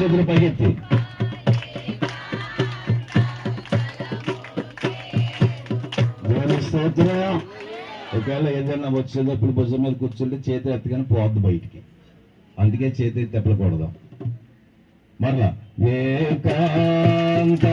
చేతులు పైకెత్తి స్తోత్రం ఒకవేళ ఏదైనా వచ్చేటప్పుడు భుజం మీద కూర్చుంటే చేతి ఎత్తగానే పోద్ది బయటికి. అందుకే చేతి ఎత్తి ఎప్పకూడదు మరలా ఏకాంత